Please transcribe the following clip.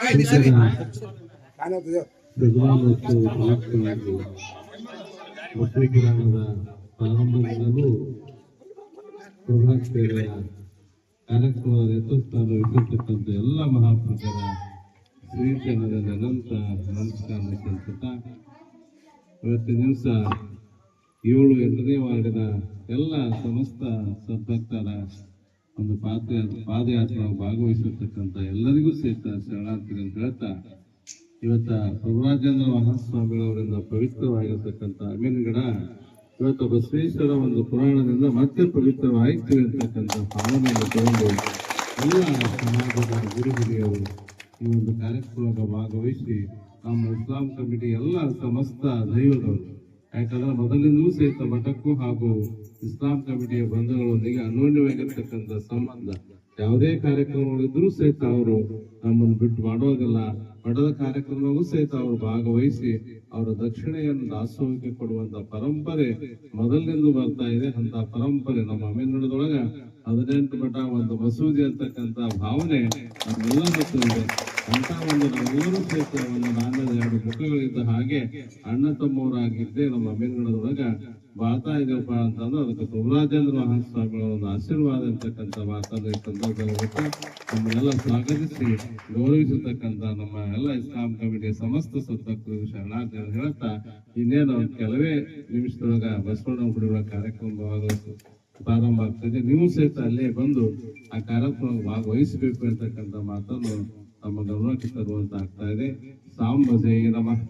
Ay, mi servicio. Ah, no, te digo. ಪ್ರಧಾನೋತ್ಸವ ಪ್ರಯುಕ್ತವಾಗಿ ಹೊಸ ಗ್ರಾಮದ ಪ್ರಾರಂಭದಿಂದಲೂ ಪ್ರಭಾತ್ ಸೇವೆಯ ಕಾರ್ಯಕ್ರಮದ ನೇತೃತ್ವ ಇಟ್ಟಿರ್ತಕ್ಕಂಥ ಎಲ್ಲ ಮಹಾಪುರುಷರ ಶ್ರೀಚರಣದ ಅನಂತ ನಮಸ್ಕಾರ ಸಲ್ಲಿಸುತ್ತಾ ಇವತ್ತಿನ ದಿವಸ ಏಳು ಎಂಟನೇ ವಾರ್ಡಿನ ಎಲ್ಲ ಸಮಸ್ತ ಸದ್ಭಕ್ತರ ಒಂದು ಪಾದ ಪಾದಯಾತ್ರೆ ಭಾಗವಹಿಸಿರ್ತಕ್ಕಂಥ ಎಲ್ಲರಿಗೂ ಶರಣಾರ್ಥಿ ಅಂತ ಹೇಳ್ತಾ ಇವತ್ತ ಪ್ರಭುರಾಜೇಂದ್ರ ಮಹಾಸ್ವಾಮಿಗಳವರಿಂದ ಪವಿತ್ರವಾಗಿರ್ತಕ್ಕಂಥ ಅಮೀನ್ಗಡ ಇವತ್ತು ಬಸವೇಶ್ವರ ಒಂದು ಪುರಾಣದಿಂದ ಮತ್ತೆ ಪವಿತ್ರವಾಯಿತು ಅಂತಕ್ಕಂಥ ಭಾವನೆಯನ್ನು ತಗೊಂಡು ಎಲ್ಲ ಸಮಾಜದ ಗುರು ಹಿರಿಯರು ಈ ಒಂದು ಕಾರ್ಯಕ್ರಮದ ಭಾಗವಹಿಸಿ ನಮ್ಮ ಇಸ್ಲಾಂ ಕಮಿಟಿ ಎಲ್ಲ ಸಮಸ್ತ ದೈವದವರು ಯಾಕಂದ್ರೆ ಮೊದಲಿಂದಲೂ ಸಹಿತ ಮಠಕ್ಕೂ ಹಾಗೂ ಇಸ್ಲಾಂ ಕಮಿಟಿಯ ಬಂಧುಗಳೊಂದಿಗೆ ಅನ್ಯೋನ್ಯವಾಗಿರ್ತಕ್ಕಂಥ ಸಂಬಂಧ ಯಾವುದೇ ಕಾರ್ಯಕ್ರಮಗಳಿದ್ರೂ ಸಹಿತ ಅವರು ನಮ್ಮನ್ನು ಬಿಟ್ಟು ಮಾಡೋದಿಲ್ಲ ಮಠದ ಕಾರ್ಯಕ್ರಮವೂ ಸಹಿತ ಅವರು ಭಾಗವಹಿಸಿ ಅವರ ದಕ್ಷಿಣೆಯನ್ನು ದಾಸೋಹಕ್ಕೆ ಕೊಡುವಂತ ಪರಂಪರೆ ಮೊದಲಿನಿಂದ ಬರ್ತಾ ಇದೆ. ಅಂತ ಪರಂಪರೆ ನಮ್ಮ ಅಮೀನ್ಗಡದೊಳಗ ಹದಿನೆಂಟು ಮಠ ಒಂದು ಮಸೂದಿ ಅಂತಕ್ಕಂತ ಭಾವನೆ ನಮ್ಮೆಲ್ಲ ಗೊತ್ತಿದೆ ಅಂತ ಒಂದು ನಮ್ಮೂರು ಸಹಿತ ಒಂದು ನಾಣ್ಯದ ಎರಡು ಮುಖಗಳಿದ್ದ ಹಾಗೆ ಅಣ್ಣ ತಮ್ಮವರಾಗಿದ್ದೇ ನಮ್ಮ ಅಮೀನ್ಗಡದೊಳಗ ಬಾಳ್ತಾ ಇದೆಯಪ್ಪ ಅಂತಂದ್ರೆ ಅದಕ್ಕೆ ಸುಬ್ರಾಜೇಂದ್ರ ಮಹಾಸ್ವಾಮಿಗಳ ಒಂದು ಆಶೀರ್ವಾದ ಇರ್ತಕ್ಕಂಥ ಮಾತನ್ನು ಈ ಸಂದರ್ಭದಲ್ಲಿ ನಮ್ಮನ್ನೆಲ್ಲ ಸ್ವಾಗತಿಸಿ, ಗೌರವಿಸತಕ್ಕಂಥ ನಮ್ಮ ಎಲ್ಲ ಇಸ್ಲಾಂ ಕಮಿಟಿಯ ಸಮಸ್ತ ಸದಸ್ಯರು ಶರಣಾರ್ಥಿ ಹೇಳ್ತಾ, ಇನ್ನೇನು ಕೆಲವೇ ನಿಮಿಷದೊಳಗ ಬಸವಣ್ಣ ಗುಡಿಗಳ ಕಾರ್ಯಕ್ರಮ ಪ್ರಾರಂಭ ಆಗ್ತದೆ ನೀವು ಸಹಿತ ಅಲ್ಲೇ ಬಂದು ಆ ಕಾರ್ಯಕ್ರಮ ಭಾಗವಹಿಸಬೇಕು ಅಂತಕ್ಕಂಥ ಮಾತನ್ನು ನಮ್ಮ ಗಮನಕ್ಕೆ ತರುವಂತ ಆಗ್ತಾ ಇದೆ ಸಾಂಬ ನಮಃ.